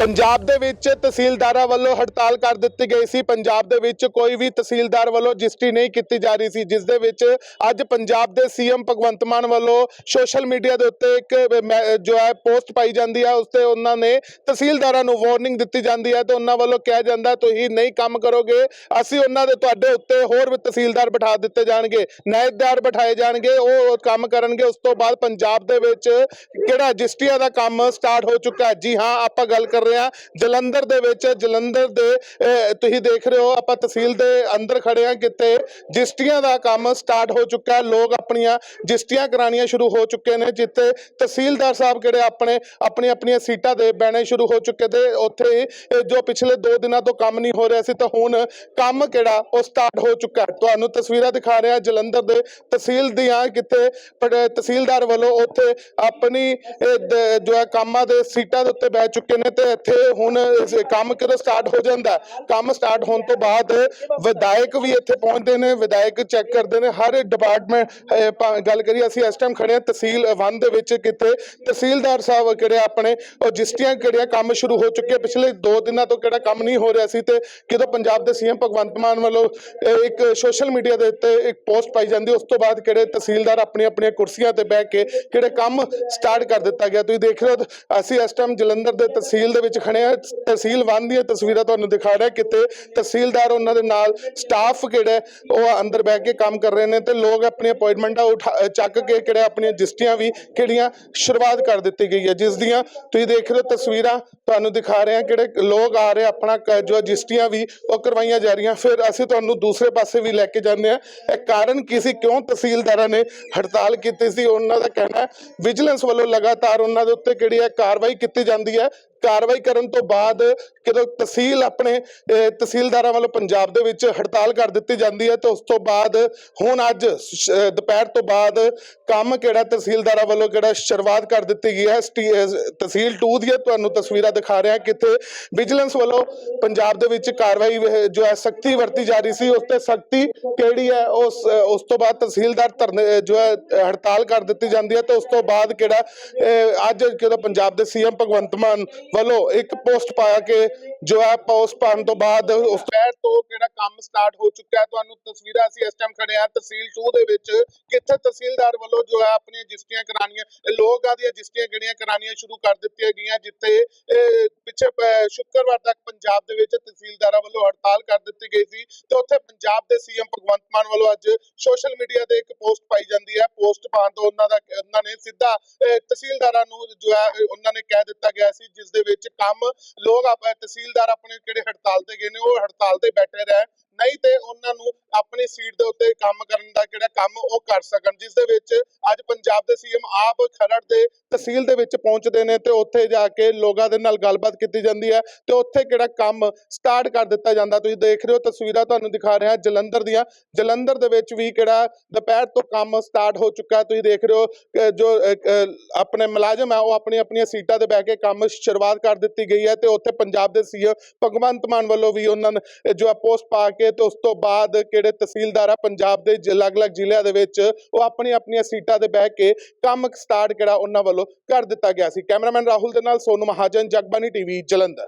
ਪੰਜਾਬ ਦੇ ਵਿੱਚ ਤਹਿਸੀਲਦਾਰਾਂ ਵੱਲੋਂ ਹੜਤਾਲ ਕਰ ਦਿੱਤੀ ਗਈ ਸੀ। ਪੰਜਾਬ ਦੇ ਵਿੱਚ ਕੋਈ ਵੀ ਤਹਿਸੀਲਦਾਰ ਵੱਲੋਂ ਰਜਿਸਟਰੀ ਨਹੀਂ ਕੀਤੀ ਜਾ ਰਹੀ ਸੀ, ਜਿਸ ਦੇ ਵਿੱਚ ਅੱਜ ਪੰਜਾਬ ਦੇ ਸੀਐਮ ਭਗਵੰਤ ਮਾਨ ਵੱਲੋਂ ਸੋਸ਼ਲ ਮੀਡੀਆ ਦੇ ਉੱਤੇ ਇੱਕ ਮੈਂ- ਜੋ ਹੈ ਪੋਸਟ ਪਾਈ ਜਾਂਦੀ ਹੈ, ਉਸ ਤੇ ਉਹਨਾਂ ਨੇ ਤਹਿਸੀਲਦਾਰਾਂ ਨੂੰ ਵਾਰਨਿੰਗ ਦਿੱਤੀ ਜਾਂਦੀ ਹੈ ਤੇ ਉਹਨਾਂ ਵੱਲੋਂ ਕਿਹਾ ਜਾਂਦਾ, ਤੁਸੀਂ ਨਹੀਂ ਕੰਮ ਕਰੋਗੇ, ਅਸੀਂ ਉਹਨਾਂ ਦੇ ਤੁਹਾਡੇ ਉੱਤੇ ਹੋਰ ਵੀ ਤਹਿਸੀਲਦਾਰ ਬਿਠਾ ਦਿੱਤੇ ਜਾਣਗੇ ਨਾਇਬਦਾਰ ਬਿਠਾਏ ਜਾਣਗੇ, ਉਹ ਕੰਮ ਕਰਨਗੇ। ਉਸ ਤੋਂ ਬਾਅਦ ਪੰਜਾਬ ਦੇ ਵਿੱਚ ਕਿਹੜਾ ਰਜਿਸਟਰੀਆਂ ਦਾ ਕੰਮ ਸਟਾਰਟ ਹੋ ਚੁੱਕਾ ਹੈ? ਜੀ ਹਾਂ, ਆਪਾਂ ਗੱਲ ਕਰ ਰਹੇ। ਹਾਂ ਜਲੰਧਰ ਦੇ ਵਿੱਚ, ਜਲੰਧਰ ਦੇ ਤੁਸੀਂ ਦੇਖ ਰਹੇ ਹੋ, ਆਪਾਂ ਤਹਿਸੀਲ ਦੇ ਅੰਦਰ ਖੜੇ ਹਾਂ ਕਿਤੇ ਰਜਿਸਟਰੀਆਂ ਦਾ ਕੰਮ ਸਟਾਰਟ ਹੋ ਚੁੱਕਾ ਹੈ। ਲੋਕ ਆਪਣੀਆਂ ਰਜਿਸਟਰੀਆਂ ਕਰਾਉਣੀਆਂ ਸ਼ੁਰੂ ਹੋ ਚੁੱਕੇ ਨੇ, ਜਿੱਥੇ ਤਹਿਸੀਲਦਾਰ ਸਾਹਿਬ ਕਿਹੜੇ ਆਪਣੇ ਆਪਣੀ ਆਪਣੀਆਂ ਸੀਟਾਂ ਦੇ ਬਹਿਣੇ ਸ਼ੁਰੂ ਹੋ ਚੁੱਕੇ ਤੇ ਉੱਥੇ ਜੋ ਪਿਛਲੇ 2 ਦਿਨਾਂ ਤੋਂ ਕੰਮ ਨਹੀਂ ਹੋ ਰਿਹਾ ਸੀ, ਤਾਂ ਹੁਣ ਕੰਮ ਕਿਹੜਾ, ਉਹ ਸਟਾਰਟ ਹੋ ਚੁੱਕਾ ਤੁਹਾਨੂੰ ਤਸਵੀਰਾਂ ਦਿਖਾ ਰਿਹਾ ਜਲੰਧਰ ਦੇ ਤਹਿਸੀਲ ਦੀਆਂ ਕਿਤੇ ਤਹਿਸੀਲਦਾਰ ਵੱਲੋਂ ਉੱਥੇ ਆਪਣੀ ਜੋ ਹੈ, ਕੰਮਾਂ ਦੇ ਸੀਟਾਂ ਦੇ ਉੱਤੇ ਬਹਿ ਚੁੱਕੇ ਨੇ ਤੇ ਇੱਥੇ ਹੁਣ ਕੰਮ ਕਦੋਂ ਸਟਾਰਟ ਹੋ ਜਾਂਦਾ? ਕੰਮ ਸਟਾਰਟ ਹੋਣ ਤੋਂ ਬਾਅਦ ਵਿਧਾਇਕ ਵੀ ਇੱਥੇ ਪਹੁੰਚਦੇ ਨੇ, ਵਿਧਾਇਕ ਚੈੱਕ ਕਰਦੇ ਨੇ, ਹਰ ਡਿਪਾਰਟਮੈਂਟ ਗੱਲ ਕਰੀਏ ਅਸੀਂ ਇਸ ਟਾਈਮ ਖੜੇ ਹਾਂ ਤਹਿਸੀਲ 1 ਦੇ ਵਿੱਚ ਕਿਤੇ। ਤਹਿਸੀਲਦਾਰ ਸਾਹਿਬ ਕਿਹੜੇ ਆਪਣੇ? ਰਜਿਸਟਰੀਆਂ ਕਿਹੜੀਆਂ ਕੰਮ ਸ਼ੁਰੂ ਹੋ ਚੁੱਕੇ ਪਿਛਲੇ 2 ਦਿਨਾਂ ਤੋਂ ਕਿਹੜਾ ਕੰਮ ਨਹੀਂ ਹੋ ਰਿਹਾ ਸੀ ਤੇ ਕਿਦੋਂ ਪੰਜਾਬ ਦੇ ਸੀਐਮ ਭਗਵੰਤ ਮਾਨ ਵੱਲੋਂ ਇੱਕ ਸੋਸ਼ਲ ਮੀਡੀਆ ਦੇ ਉੱਤੇ ਇੱਕ ਪੋਸਟ ਪਾਈ ਜਾਂਦੀ, ਉਸ ਤੋਂ ਬਾਅਦ ਕਿਹੜੇ ਤਹਿਸੀਲਦਾਰ ਆਪਣੀ ਆਪਣੀਆਂ ਕੁਰਸੀਆਂ ਤੇ ਬਹਿ ਕੇ ਕਿਹੜੇ ਕੰਮ ਸਟਾਰਟ ਕਰ ਦਿੱਤਾ ਗਿਆ? ਤੁਸੀਂ ਦੇਖ ਰਹੇ ਹੋ, ਅਸੀਂ ਇਸ ਟਾਈਮ ਜਲੰਧਰ ਦੇ ਤਹਿਸੀਲ ਦੇ ਵਿੱਚ ਖੜੇ ਹਾਂ। ਤਹਿਸੀਲ 1 ਦੀਆਂ ਤਸਵੀਰਾਂ ਤੁਹਾਨੂੰ ਦਿਖਾ ਰਿਹਾ ਕਿਤੇ ਤਹਿਸੀਲਦਾਰ ਉਹਨਾਂ ਦੇ ਨਾਲ ਸਟਾਫ ਕਿਹੜਾ ਉਹ ਅੰਦਰ ਬਹਿ ਕੇ ਕੰਮ ਕਰ ਰਹੇ ਨੇ ਤੇ ਲੋਕ ਆਪਣੀ ਅਪਾਇੰਟਮੈਂਟਾਂ ਉਠਾ ਚੱਕ ਕੇ ਕਿਹੜੇ ਆਪਣੀਆਂ ਰਜਿਸਟਰੀਆਂ ਵੀ ਕਿਹੜੀਆਂ ਸ਼ੁਰੂਆਤ ਕਰ ਦਿੱਤੀ ਗਈ ਹੈ। ਜਿਸ ਦੀਆਂ ਤੁਸੀਂ ਦੇਖ ਰਹੇ ਤਸਵੀਰਾਂ, ਤੁਹਾਨੂੰ ਦਿਖਾ ਰਹੇ ਹਾਂ ਕਿਹੜੇ ਲੋਕ ਆ ਰਹੇ ਆਪਣਾ ਕ- ਜੋ ਰਜਿਸਟਰੀਆਂ ਵੀ ਉਹ ਕਰਵਾਈਆਂ ਜਾ ਰਹੀਆਂ। ਫਿਰ ਅਸੀਂ ਤੁਹਾਨੂੰ ਦੂਸਰੇ ਪਾਸੇ ਵੀ ਲੈ ਕੇ ਜਾਂਦੇ ਹਾਂ। ਇਹ ਕਾਰਨ ਕੀ ਸੀ? ਕਿਉਂ ਤਹਿਸੀਲਦਾਰਾਂ ਨੇ ਹੜਤਾਲ ਕੀਤੀ ਸੀ? ਉਹਨਾਂ ਦਾ ਕਹਿਣਾ ਵਿਜੀਲੈਂਸ ਵੱਲੋਂ ਲਗਾਤਾਰ ਉਹਨਾਂ ਦੇ ਉੱਤੇ ਕਿਹੜੀ ਹੈ, ਕਾਰਵਾਈ ਕੀਤੀ ਜਾਂਦੀ ਹੈ। ਕਾਰਵਾਈ ਕਰਨ ਤੋਂ ਬਾਅਦ ਜਦੋਂ ਤਹਿਸੀਲ ਆਪਣੇ ਤਹਿਸੀਲਦਾਰਾਂ ਵੱਲੋਂ ਪੰਜਾਬ ਦੇ ਵਿੱਚ ਹੜਤਾਲ ਕਰ ਦਿੱਤੀ ਜਾਂਦੀ ਹੈ, ਤੇ ਉਸ ਤੋਂ ਬਾਅਦ ਹੁਣ ਅੱਜ ਦੁਪਹਿਰ ਤੋਂ ਬਾਅਦ ਕੰਮ ਕਿਹੜਾ ਤਹਿਸੀਲਦਾਰਾਂ ਵੱਲੋਂ ਕਿਹੜਾ ਸ਼ੁਰੂਆਤ ਕਰ ਦਿੱਤੀ ਗਈ ਹੈ ਤਹਿਸੀਲ 2 ਦੀਆਂ ਤੁਹਾਨੂੰ ਤਸਵੀਰਾਂ ਦਿਖਾ ਰਿਹਾ ਕਿਤੇ ਵਿਜੀਲੈਂਸ ਵੱਲੋਂ ਪੰਜਾਬ ਦੇ ਵਿੱਚ ਕਾਰਵਾਈ ਜੋ ਹੈ, ਸਖਤੀ ਵਰਤੀ ਜਾ ਰਹੀ ਸੀ, ਉਸ ਤੇ ਸਖਤੀ ਕਿਹੜੀ ਹੈ, ਉਸ ਉਸ ਤੋਂ ਬਾਅਦ ਤਹਿਸੀਲਦਾਰ ਧਰਨੇ ਜੋ ਹੈ, ਹੜਤਾਲ ਕਰ ਦਿੱਤੀ ਜਾਂਦੀ ਹੈ, ਤੇ ਉਸ ਤੋਂ ਬਾਅਦ ਕਿਹੜਾ ਅੱਜ ਜਦੋਂ ਪੰਜਾਬ ਦੇ ਸੀਐਮ ਭਗਵੰਤ ਮਾਨ ਵੱਲੋਂ ਇੱਕ ਪੋਸਟ ਪਾਇਆ ਕਿ ਜੋ ਹੈ ਪੋਸਟ ਪਾਉਣ ਤੋਂ ਬਾਅਦ ਉਸ ਤੋਂ ਤੋਂ ਕਿਹੜਾ ਕੰਮ ਸਟਾਰਟ ਹੋ ਚੁੱਕਿਆ ਤੁਹਾਨੂੰ ਤਸਵੀਰਾਂ ਅਸੀਂ ਇਸ ਟਾਈਮ ਖੜੇ ਆ ਤਹਿਸੀਲ 2 ਦੇ ਵਿੱਚ ਕਿੱਥੇ ਤਹਿਸੀਲਦਾਰ ਵੱਲੋਂ ਜੋ ਹੈ ਆਪਣੀਆਂ ਰਜਿਸਟਰੀਆਂ ਕਰਾਉਣੀਆਂ ਲੋਕਾਂ ਦੀਆਂ ਰਜਿਸਟਰੀਆਂ ਕਿਹੜੀਆਂ ਕਰਾਉਣੀਆਂ ਸ਼ੁਰੂ ਕਰ ਦਿੱਤੀਆਂ ਗਈਆਂ, ਜਿੱਥੇ ਪਿੱਛੇ ਸ਼ੁੱਕਰਵਾਰ ਤੱਕ ਪੰਜਾਬ ਦੇ ਵਿੱਚ ਤਹਿਸੀਲਦਾਰਾਂ ਵੱਲੋਂ ਹੜਤਾਲ ਕਰ ਦਿੱਤੀ ਗਈ ਸੀ ਤੇ ਉੱਥੇ ਪੰਜਾਬ ਦੇ ਸੀਐਮ ਭਗਵੰਤ ਮਾਨ ਵੱਲੋਂ ਅੱਜ ਸੋਸ਼ਲ ਮੀਡੀਆ ਤੇ ਇੱਕ ਪੋਸਟ ਪਾਈ ਜਾਂਦੀ ਹੈ। ਪੋਸਟ ਪਾਉਣ ਤੋਂ ਉਹਨਾਂ ਦਾ, ਉਹਨਾਂ ਨੇ ਸਿੱਧਾ ਤਹਿਸੀਲਦਾਰਾਂ ਨੂੰ ਜੋ ਹੈ ਉਹਨਾਂ ਨੇ ਕਹਿ ਦਿੱਤਾ ਗਿਆ ਸੀ ਜਿਸ ਦੇ ਵਿੱਚ ਕੰਮ, ਲੋਕ ਆਪ- ਤਹਿਸੀਲਦਾਰ ਆਪਣੇ ਕਿਹੜੇ ਹੜਤਾਲ ਤੇ ਗਏ ਨੇ, ਉਹ ਹੜਤਾਲ ਤੇ ਬੈਠੇ ਰਹਿ ਨਹੀਂ ਤੇ ਉਹਨਾਂ ਨੂੰ ਆਪਣੀ ਸੀਟ ਦੇ ਉੱਤੇ ਕੰਮ ਕਰਨ ਦਾ ਕਿਹੜਾ ਕੰਮ ਉਹ ਕਰ ਸਕਣ, ਜਿਸ ਦੇ ਵਿੱਚ ਅੱਜ ਪੰਜਾਬ ਦੇ ਸੀਐਮ ਆਪ ਖਰੜ ਦੇ ਤਹਿਸੀਲ ਦੇ ਵਿੱਚ ਪਹੁੰਚਦੇ ਨੇ ਤੇ ਉੱਥੇ ਜਾ ਕੇ ਲੋਕਾਂ ਦੇ ਨਾਲ ਗੱਲਬਾਤ ਕੀਤੀ ਜਾਂਦੀ ਹੈ ਤੇ ਉੱਥੇ ਕਿਹੜਾ ਕੰਮ ਸਟਾਰਟ ਕਰ ਦਿੱਤਾ ਜਾਂਦਾ। ਤੁਸੀਂ ਦੇਖ ਰਹੇ ਹੋ ਤਸਵੀਰਾਂ ਤੁਹਾਨੂੰ ਦਿਖਾ ਰਿਹਾ ਜਲੰਧਰ ਦੀਆਂ। ਜਲੰਧਰ ਦੇ ਵਿੱਚ ਵੀ ਕਿਹੜਾ ਦੁਪਹਿਰ ਤੋਂ ਕੰਮ ਸਟਾਰਟ ਹੋ ਚੁੱਕਾ ਤੁਸੀਂ ਦੇਖ ਰਹੇ ਹੋ ਜੋ ਆਪਣੇ ਮੁਲਾਜ਼ਮ ਹੈ, ਉਹ ਆਪਣੀ ਆਪਣੀਆਂ ਸੀਟਾਂ ਤੇ ਬਹਿ ਕੇ ਕੰਮ ਸ਼ੁਰੂਆਤ ਕਰ ਦਿੱਤੀ ਗਈ ਹੈ ਤੇ ਉੱਥੇ ਪੰਜਾਬ ਦੇ ਸੀਐਮ ਭਗਵੰਤ ਮਾਨ ਵੱਲੋਂ ਵੀ ਉਹਨਾਂ ਨੇ ਜੋ ਪੋਸਟ ਪਾ ਕੇ ਤੇ ਉਸ ਤੋਂ ਬਾਅਦ ਕਿਹੜੇ ਤਹਿਸੀਲਦਾਰ ਆ ਪੰਜਾਬ ਦੇ ਅਲੱਗ-ਅਲੱਗ ਜ਼ਿਲ੍ਹਿਆਂ ਦੇ ਵਿੱਚ ਉਹ ਆਪਣੀ ਆਪਣੀਆਂ ਸੀਟਾਂ ਤੇ ਬਹਿ ਕੇ ਕੰਮ ਸਟਾਰਟ ਜਿਹੜਾ ਉਹਨਾਂ ਵੱਲੋਂ ਕਰ ਦਿੱਤਾ ਗਿਆ ਸੀ। ਕੈਮਰਾਮੈਨ ਰਾਹੁਲ ਦੇ ਨਾਲ ਸੋਨੂ ਮਹਾਜਨ ਜਗਬਾਨੀ ਟੀਵੀ, ਜਲੰਧਰ।